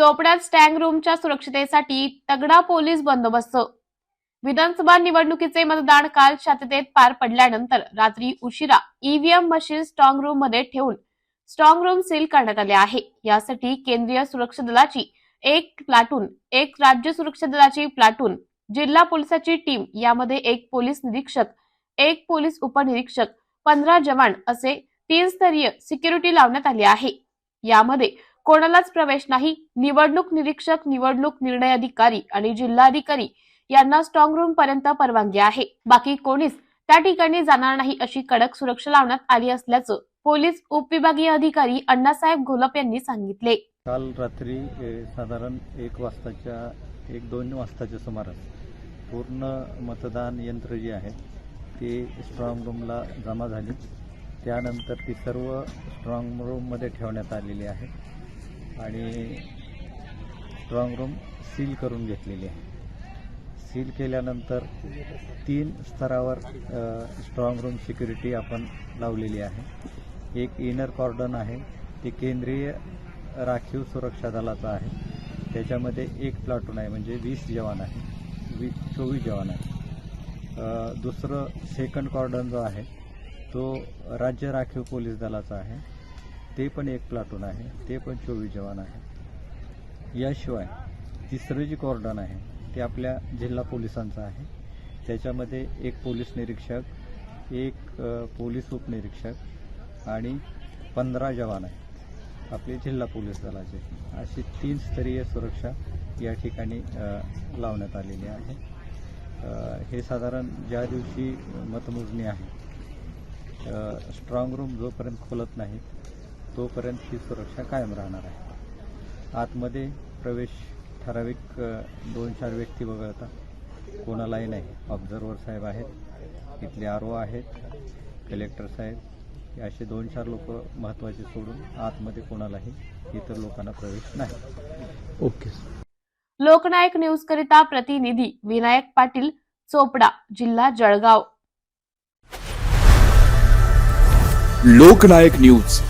चोपड्यात स्टँग रूमच्या सुरक्षितेसाठी तगडा पोलीस बंदोबस्त. विधानसभा निवडणुकीचे मतदान काल शांततेत पार पडल्यानंतर रात्री उशिरा ईव्हीएम मशीन स्ट्रॉंग रूममध्ये ठेवून स्ट्रॉंग रूम सील करण्यात आले आहे. यासाठी केंद्रीय सुरक्षा दलाची एक प्लाटून एक राज्य सुरक्षा दलाची प्लाटून जिल्हा पोलिसाची टीम यामध्ये एक पोलीस निरीक्षक एक पोलीस उपनिरीक्षक पंधरा जवान असे तीन स्तरीय सिक्युरिटी लावण्यात आली आहे. यामध्ये कोणालाच प्रवेश नाही. निवडणूक निरीक्षक निवडणूक निर्णय अधिकारी आणि जिल्हाधिकारी यांना स्ट्रॉंग रूम पर्यंत परवानगी आहे. बाकी कोणीच त्या ठिकाणी जाणार नाही अशी कडक सुरक्षा लावण्यात आली असल्याचं पोलीस उपविभागीय अधिकारी अण्णासाहेब घोलप यांनी सांगितले. काल रात्री साधारण एक वाजताच्या एक दोन वाजताच्या सुमारास पूर्ण मतदान यंत्र जे आहे ती स्ट्रॉंग रूमला जमा झाली. त्यानंतर ती सर्व स्ट्रॉंग रूममध्ये ठेवण्यात आलेली आहे. आणि स्ट्रॉंग रूम सील करून घेतलेली आहे. सील केल्यानंतर तीन स्तरावर स्ट्रॉंग रूम सिक्युरिटी आपण लावलेली आहे. एक इनर कॉर्डन आहे ते केंद्रीय राखीव सुरक्षा दलाचा आहे. त्याच्यामध्ये एक प्लाटून आहे म्हणजे वीस जवान आहे. वीस चोवीस जवान आहे. दुसरं सेकंड कॉर्डन जो आहे तो राज्य राखीव पोलीस दलाचा आहे. ते पण एक प्लाटून आहे ते पण चोवीस जवान आहे. याशिवाय तिसरं जे कॉर्डन आहे ते आपल्या जिल्हा पोलिसांचं आहे. त्याच्यामध्ये एक पोलीस निरीक्षक एक पोलीस उपनिरीक्षक आणि पंधरा जवान आहेत आपले जिल्हा पोलीस दलाचे. अशी तीन स्तरीय सुरक्षा या ठिकाणी लावण्यात आलेली आहे. हे साधारण ज्या दिवशी मतमोजणी आहे स्ट्रॉंग रूम जोपर्यंत खोलत नाही तोपर्यंत ही सुरक्षा कायम राहणार आहे. आतमध्ये प्रवेश ठराविक दोन चार व्यक्ती वगळता. कोणालाही नाही. ऑब्झर्वर साहेब आहेत. इथले आर ओ आहेत. कलेक्टर साहेब. असे दोन चार लोक महत्त्वाचे सोडून आतमध्ये कोणालाही इतर लोकांना प्रवेश नाही. ओके लोकनायक न्यूज करिता प्रतिनिधी विनायक पाटील चोपडा जिल्हा जळगाव. लोकनायक न्यूज.